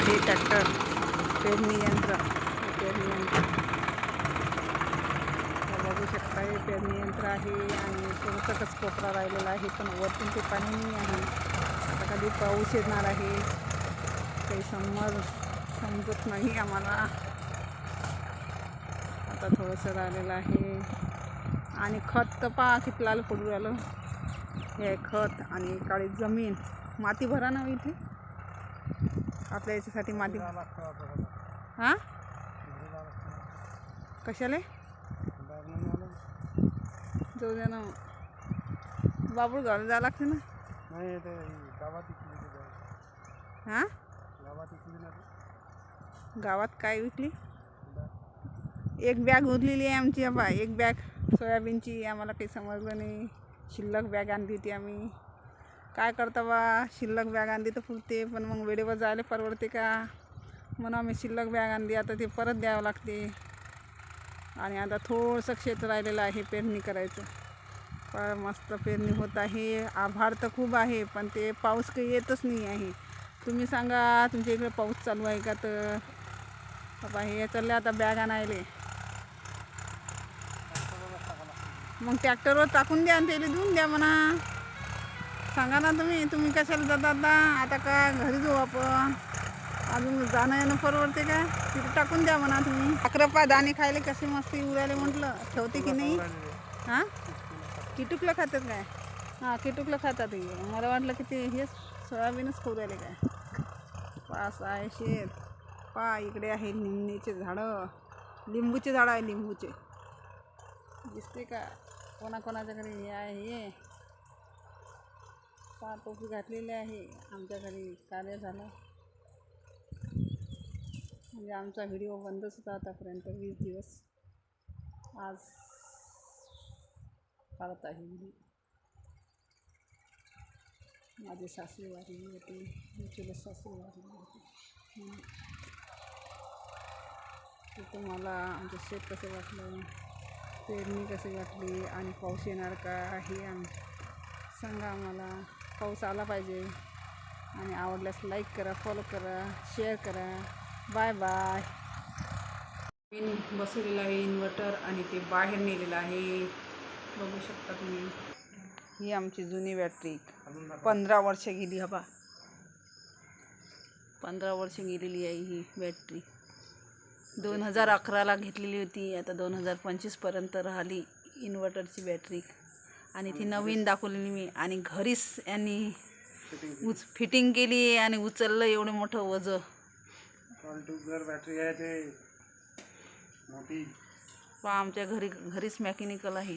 आहे ट्रॅक्टर. पेरणी यंत्र. पेरणी यंत्र. बघू शकता हे पेरणी यंत्र आहे आणि थोडंसंच कोपरा राहिलेला आहे पण वरतून ते पाणी नाही आहे. आता कधी पाऊस येणार आहे काही समज समजत नाही आम्हाला. आता थोडंसं राहिलेलं आहे. आणि खत तर पहा किती लाल पडू राहिलं. हे खत आणि काळी जमीन. माती भरा ना हो इथे. आपल्या याच्यासाठी माती. हां? कशाले? जाऊ द्या ना. बाबूळ गावाला जावं लागते ना. नाही. हां. गावात काय विकली? एक बॅग उरलेली आहे आमची बा एक बॅग. सोयाबीनची. आम्हाला काही समजलं नाही. शिल्लक बॅग आणली होती आम्ही. काय करता बा शिल्लक बॅग आणली तर पुरते पण मग वेळेवर जायला परवडते का? म्हणून आम्ही शिल्लक बॅग आणली आता ते परत द्यावं लागते. आणि आता थोडंसं क्षेत्र राहिलेलं आहे पेरणी करायचं. पण मस्त पेरणी होत आहे. आभार तर खूप आहे पण ते पाऊस काही येतच नाही आहे. तुम्ही सांगा तुमच्या इकडे पाऊस चालू आहे का तर? बाबा हे चालले आता बॅग आणायले. मग ट्रॅक्टरवर टाकून द्या आणि त्याला देऊन द्या म्हणा. सांगा ना तुम्ही तुम्ही कशाला जाता आता आता का घरी जाऊ आपण. अजून जाणं येणं परवडते का? तिथे टाकून द्या म्हणा तुम्ही. अकरा पा दाणे खायले कसे मस्त उरायले म्हटलं. ठेवते की नाही? हां? किटुकलं खातात काय? हां किटुकलं खातात हे. मला वाटलं की ते हे सोयाबीनच खाऊ राहिले काय? पास आहे शेत. पा इकडे आहे निमणीचे झाडं. लिंबूचे झाडं आहे लिंबूचे. दिसते का? कोणाकोणाच्याकडे हे आहे हे. पा टोपी घातलेली आहे. आमच्या घरी कार्य झालं. म्हणजे आमचा व्हिडिओ बंदच होता आतापर्यंत वीस दिवस. आज काढत आहे व्हिडिओ माझी सासू वारली होती मी सासू वारली होती तुम्हाला आमचं शेत कसं वाटलं? पेरणी कशी वाटली? आणि पाऊस येणार का? हे आम सांगा आम्हाला. पाऊस आला पाहिजे. आणि आवडल्यास लाईक करा फॉलो करा शेअर करा. बाय बाय इन बसवलेलं आहे इन्व्हर्टर आणि ते बाहेर नेलेलं आहे. बघू शकता तुम्ही. ही आमची जुनी बॅटरी पंधरा वर्ष गेली हबा. पंधरा वर्ष गेलेली आहे ही बॅटरी दोन हजार अकराला घेतलेली होती. आता दोन हजार पंचवीसपर्यंत राहिली इन्व्हर्टरची बॅटरी आणि ती नवीन दाखवलेली मी. आणि घरीच यांनी उच फिटिंग केली आणि उचललं एवढं मोठं वजं बॅटरी आहे ते. मोठी. आमच्या घरी घरीच मॅकॅनिकल आहे.